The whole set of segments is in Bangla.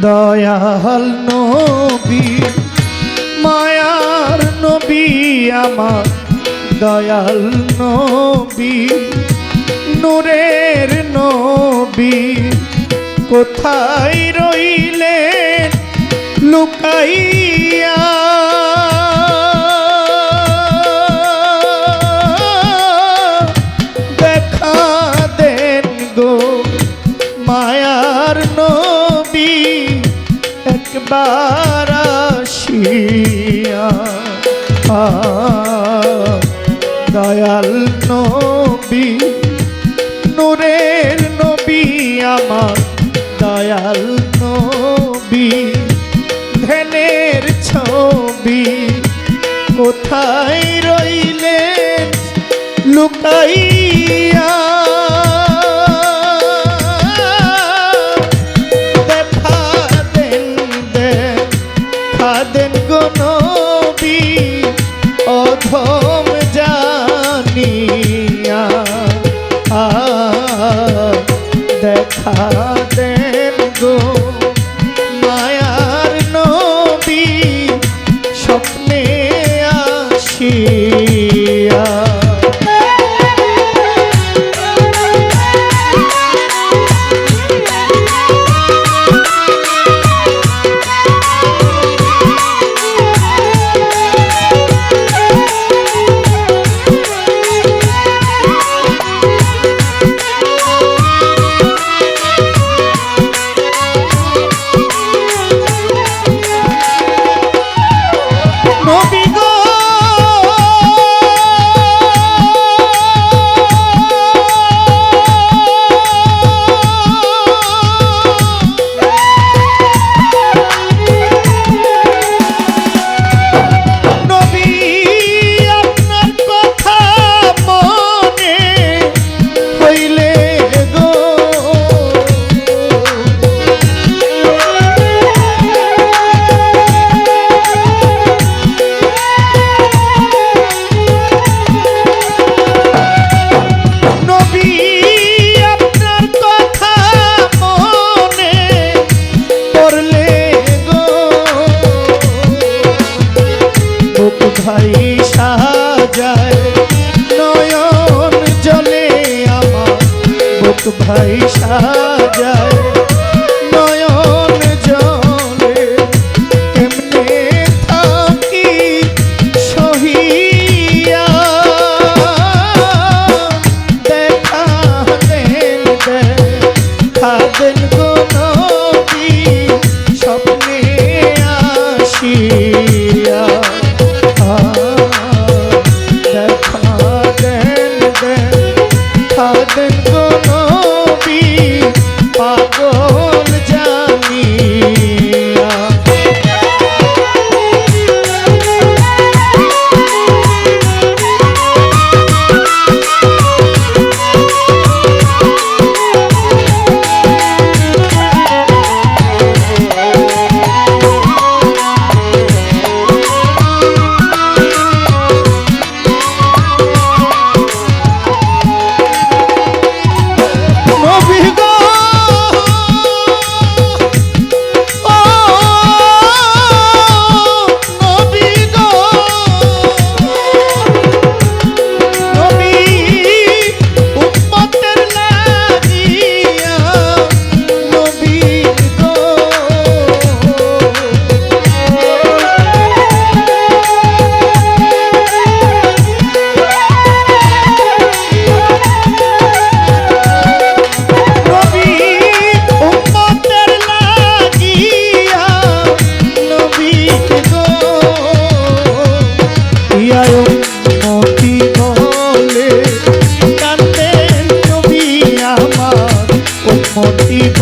দয়াল নবী মায়ার নবী আমার। দয়াল নবী নূরের নবী কোথায় রইলেন লুকাইয়া? দয়াল নবী নূরের নবী আমার। দয়াল নবী ধ্যানের ছবি। কোথায় রইলেন? লুকাইয়া দেখা বুক ভাই সাজায়। নয়ন জলে কেমনে থাকি সহিয়া। দেখা দেন দেখা দেন গো মতিব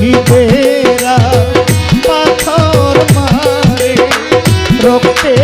শহীদেরা পাথর মারে রক্তে